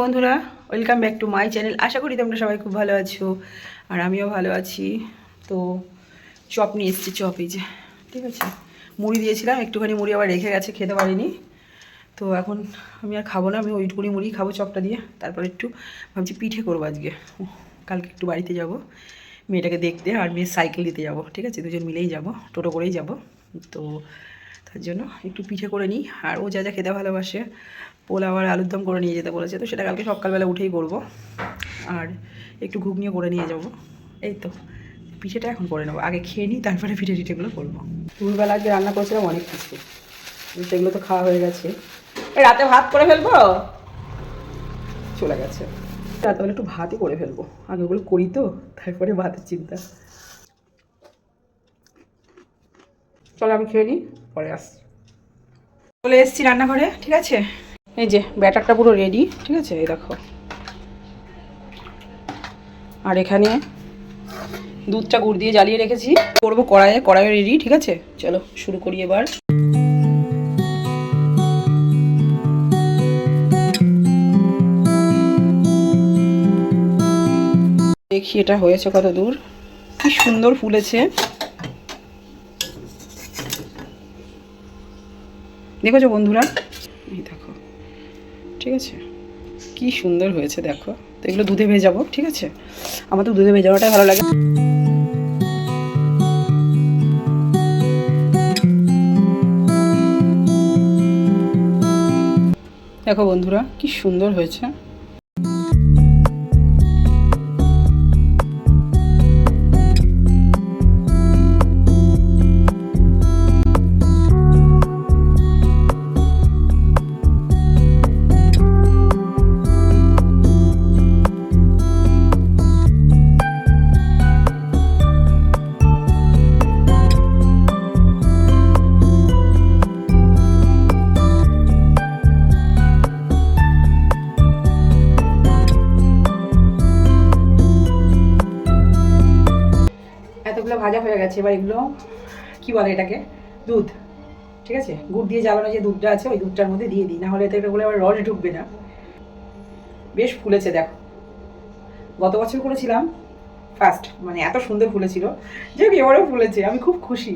বন্ধুরা। Welcome back to my channel আশা করি তোমরা সবাই খুব ভালো আছো, আর আমিও ভালো আছি। তো, চপ নিয়ে এসেছি, চপ যে, ঠিক আছে? মুড়ি দিয়েছিলাম, একটুখানি মুড়ি আবার রেখে গেছে, খেতে পারিনি। তো এখন আমি আর খাব না, আমি ওইটুকুনি মুড়ি খাব চপটা দিয়ে। তারপর একটু ভাবছি পিঠে করব আজকে। কালকে একটু বাড়িতে যাব, মেয়েটাকে দেখতে আর মেয়ের সাইকেল দিতে যাব, ঠিক আছে? দুজন মিলেই যাব, টোটো করেই যাব। তো তার জন্য একটু পিঠে করে নিই। আর ও যা যা খেতে ভালোবাসে, পোলাও আর আলুর দম করে নিয়ে যেতে বলেছে, তো সেটা কালকে সকালবেলা উঠেই করব। আর একটু ঘুগনিও করে নিয়ে যাব। এই তো, পিঠেটা এখন করে নেব। আগে খেয়ে নিই, তারপরে পিঠে টিঠেগুলো করব। দুপুরবেলা আজকে রান্না করেছিলাম অনেক কিছু। সেগুলো তো খাওয়া হয়ে গেছে। রাতে ভাত করে ফেলব? চলে গেছে। রাতেবেলা একটু ভাতই করে ফেলব। আগে ওগুলো করি তো, তারপরে ভাতের চিন্তা। চলো আমি খেয়ে নিই। পরে আসছি। চলে এসেছি রান্নাঘরে, ঠিক আছে? এই যে, ব্যাটারটা পুরো রেডি ঠিক আছে? এই দেখো। আর এখানে দুধটা গুড় দিয়ে জ্বালিয়ে রেখেছি। করব কড়াইয়ে কড়াইয়ে রেডি ঠিক আছে? চলো, শুরু করি এবার। দেখি এটা হয়েছে কত দূর। কি সুন্দর ফুলেছে। দেখেছ বন্ধুরা? এই দেখো। ঠিক আছে? কি সুন্দর হয়েছে, দেখো। তো এগুলো দুধে ভেজে যাব, ঠিক আছে? আমার তো দুধে ভেজে ভেজানোটাই ভালো লাগে। দেখো বন্ধুরা, কি সুন্দর হয়েছে। ভাজা হয়ে গেছে, এবার এগুলো কি বলে এটাকে? দুধ, ঠিক আছে? গুড় দিয়ে জ্বালানো যে দুধটা আছে, ওই দুধটার মধ্যে দিয়ে দিই, না হলে এতে বলে আবার রস ঢুকবে না। বেশ ফুলেছে, দেখো। গত বছর করেছিলাম ফার্স্ট মানে এত সুন্দর ফুলেছিল। যে এবারেও ফুলেছে, আমি খুব খুশি।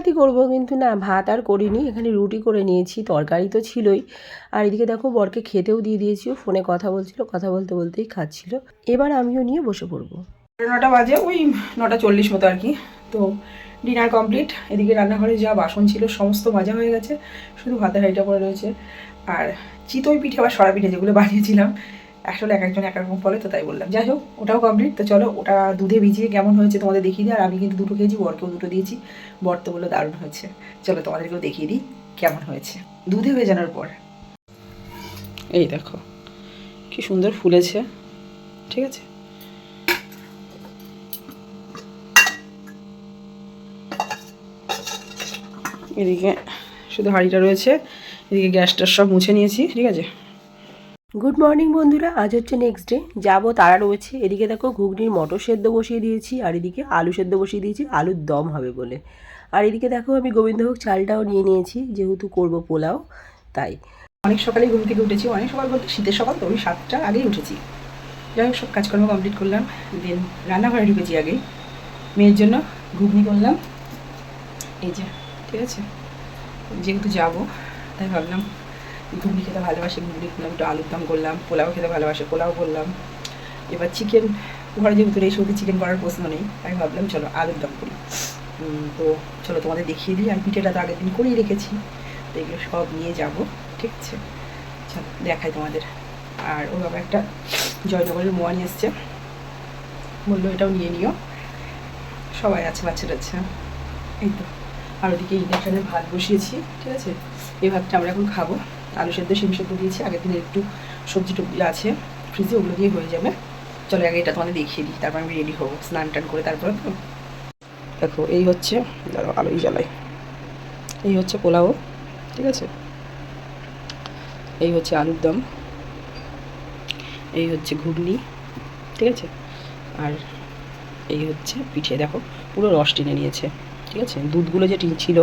ভাতই করব, কিন্তু না, ভাত আর করিনি। এখানে রুটি করে নিয়েছি, তরকারি তো ছিলই। আর এদিকে দেখো, বরকে খেতেও দিয়ে দিয়েছি। ফোনে কথা বলছিল, কথা বলতে বলতেই খাচ্ছিল। এবার আমিও নিয়ে বসে পড়ব। নটা বাজে, ওই নটা চল্লিশ মতো আর কি। তো ডিনার কমপ্লিট, এদিকে রান্নাঘরে যা বাসন ছিল, সমস্ত মাজা হয়ে গেছে। শুধু ভাতের হাঁড়িটা পড়ে রয়েছে। আর চিতই পিঠে বা সরা পিঠে যেগুলো বানিয়েছিলাম আসলে এক একজন এক রকম বলে, তো তাই বললাম। যাই হোক, ওটাও কমপ্লিট তো চলো, ওটা দুধে ভিজিয়ে কেমন হয়েছে তোমাদের দেখিয়ে দিই। আর আমি কিন্তু দুটো খেয়েছি বরকেও দুটো দিয়েছি। বর তো বলল দারুণ হয়েছে। চলো, তোমাদেরকেও দেখিয়ে দিই কেমন হয়েছে। দুধে ভেজানোর পর। এই দেখো, কি সুন্দর ফুলেছে। ঠিক আছে? এদিকে শুধু হাঁড়িটা রয়েছে, এদিকে গ্যাসটা সব মুছে নিয়েছি। ঠিক আছে? গুড মর্নিং বন্ধুরা। আজ হচ্ছে নেক্সট ডে যাব তারা রয়েছে। এদিকে দেখো, ঘুগনির মটর সেদ্ধ বসিয়ে দিয়েছি, আর এদিকে আলু সেদ্ধ বসিয়ে দিয়েছি। আলুর দম হবে বলে। আর এদিকে দেখো, আমি গোবিন্দভোগ চালটাও নিয়ে নিয়েছি, যেহেতু করব পোলাও, তাই। অনেক সকালে ঘুম থেকে উঠেছি। অনেক সকাল বলতে শীতের সকাল, তো আমি সাতটা আগেই উঠেছি। যাই হোক, সব কাজকর্ম কমপ্লিট করলাম। দেন রান্নাঘরে ঢুকেছি আগেই মেয়ের জন্য ঘুগনি করলাম। এই যে, ঠিক আছে? যেহেতু যাব, তাই ভাবলাম ঘুগনি খেতে ভালোবাসে, ঘুগনি করলাম একটু আলুর দম করলাম, পোলাও খেতে ভালোবাসে, পোলাও করলাম। এবার চিকেন ঘরে যেহেতু এই সত্যি চিকেন করার প্রশ্ন নেই তাই ভাবলাম চলো আলুর দম করি। তো চলো তোমাদের দেখিয়ে দিই আর পিঠেটা তো আগের দিন করেই রেখেছি, তো এগুলো সব নিয়ে যাব, ঠিক আছে? চলো, দেখাই তোমাদের। আর ওর বাবা একটা জয়নগরের মোয়া নিয়ে এসছে, বলল এটাও নিয়ে নিও। সবাই আছে বাচ্চা টাচ্চা এই তো, আর ওদিকে ইন্ডাকশানে ভাত বসিয়েছি, ঠিক আছে? এই ভাতটা আমরা এখন খাব। আলু সেদ্ধ, শিম সেদ্ধ দিয়েছি। আগের দিনের একটু সবজি টবজি আছে ফ্রিজে ওগুলো দিয়ে হয়ে যাবে। চলো আগে এটা তোমাদের দেখিয়ে দিই, তারপর আমি রেডি হব, স্নান টান করে তারপরে। তো দেখো, এই হচ্ছে দাঁড়াও আলোই জ্বালাই এই হচ্ছে পোলাও, ঠিক আছে? এই হচ্ছে আলুর দম। এই হচ্ছে ঘুগনি, ঠিক আছে? আর এই হচ্ছে পিঠে, দেখো, পুরো রস টেনে নিয়েছে, ঠিক আছে? দুধগুলো যে ছিল,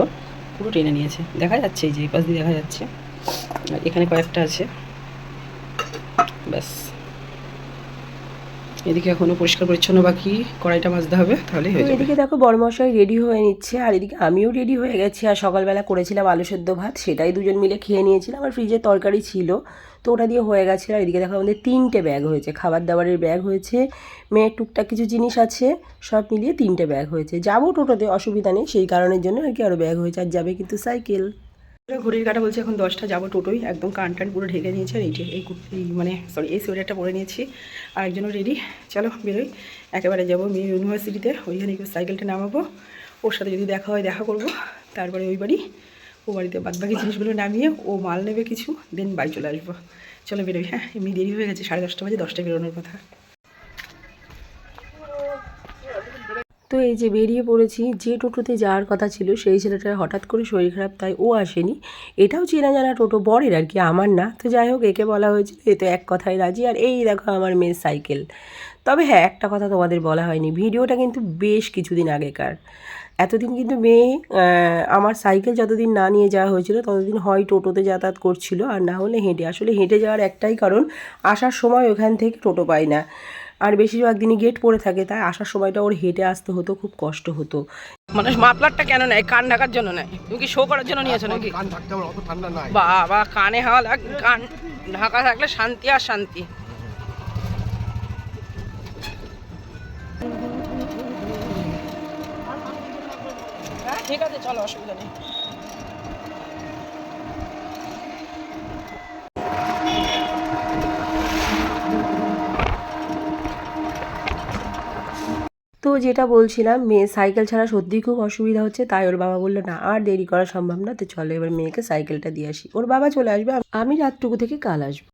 পুরো টেনে নিয়েছে। দেখা যাচ্ছে এই যে, এই পাশ দিয়ে দেখা যাচ্ছে। এখানে কয়েকটা আছে। ব্যাস। এদিকে এখনও পরিষ্কার পরিচ্ছন্ন বাকি কড়াইটা মাজতে হবে তাহলে হয়ে যাবে। এদিকে দেখো বড়মশাই রেডি হয়ে নিচ্ছে, আর এদিকে আমিও রেডি হয়ে গেছি। আর সকালবেলা করেছিলাম আলু সেদ্ধ ভাত, সেটাই দুজন মিলে খেয়ে নিয়েছিলাম। আর ফ্রিজে তরকারি ছিল, তো ওটা দিয়ে হয়ে গেছিল আর এদিকে দেখো আমাদের তিনটে ব্যাগ হয়েছে খাবার দাবারের ব্যাগ হয়েছে, মেয়ের টুকটাক কিছু জিনিস আছে, সব মিলিয়ে তিনটে ব্যাগ হয়েছে। যাব টোটোতে, অসুবিধা নেই, সেই কারণের জন্য আর কি আরও ব্যাগ হয়েছে, আর যাবে কিন্তু সাইকেল ঘড়ির কাটা বলছে, এখন দশটা, যাব টোটোই। একদম কান টান পুরো ঢেকে নিয়েছে, আর এই যে এই কুর্তি মানে সরি এই সোয়েটারটা পরে নিয়েছি। আর একজনও রেডি চলো, বেরোই। একেবারে যাব মেয়ে ইউনিভার্সিটিতে ওইখানে একটু সাইকেলটা নামাবো। ওর সাথে যদি দেখা হয়, দেখা করব। তারপরে ওই বাড়ি, ও বাড়িতে বাদবাকি জিনিসগুলো নামিয়ে, ও মাল নেবে কিছু দেন বাড়ি চলে আসব। চলো বেরোই হ্যাঁ? এমনি দেরি হয়ে গেছে, সাড়ে দশটা বাজে, দশটায় বেরোনোর কথা। তো এই যে বেরিয়ে পড়েছি, যে টোটোতে যাওয়ার কথা ছিল, সেই ছেলেটার হঠাৎ করে শরীর খারাপ, তাই ও আসেনি। এটাও চেনা জানা টোটো, বরের আর কি, আমার না। তো যাই হোক, একে বলা হয়েছিল, এ তো এক কথায় রাজি। আর এই দেখো আমার মেয়ের সাইকেল। তবে হ্যাঁ একটা কথা তোমাদের বলা হয়নি, ভিডিওটা কিন্তু বেশ কিছুদিন আগেকার। এতদিন কিন্তু মেয়ে আমার সাইকেল যতদিন না নিয়ে যাওয়া হয়েছিল, ততদিন হয় টোটোতে যাতায়াত করছিল। আর না হলে হেঁটে, আসলে হেঁটে যাওয়ার একটাই কারণ, আসার সময় ওখান থেকে টোটো পাই না। আর বেশিরভাগ দিনই গেট পড়ে থাকে তাই আসার সময়টা ওর হেঁটে আসতে হতো খুব কষ্ট হতো। মানুষ মাপলারটা কেন নেয়? কান ঢাকার জন্য নেয়? তুমি কি শো করার জন্য নিয়েছো নাকি? কান থাকতে আমার অত ঠান্ডা নাই। বাবা কানে হাওয়া লাগ কান ঢাকা থাকলে শান্তি আর শান্তি। হ্যাঁ ঠিক আছে চলো অসুবিধা নেই। যেটা বলছিলাম, মেয়ে সাইকেল ছাড়া সত্যিই খুব অসুবিধা হচ্ছে, তাই ওর বাবা বলল, না, আর দেরি করা সম্ভব না, তো চলো এবার মেয়েকে সাইকেলটা দিয়ে আসি। ওর বাবা চলে আসবে, আমি রাতটুকু থেকে কাল আসব।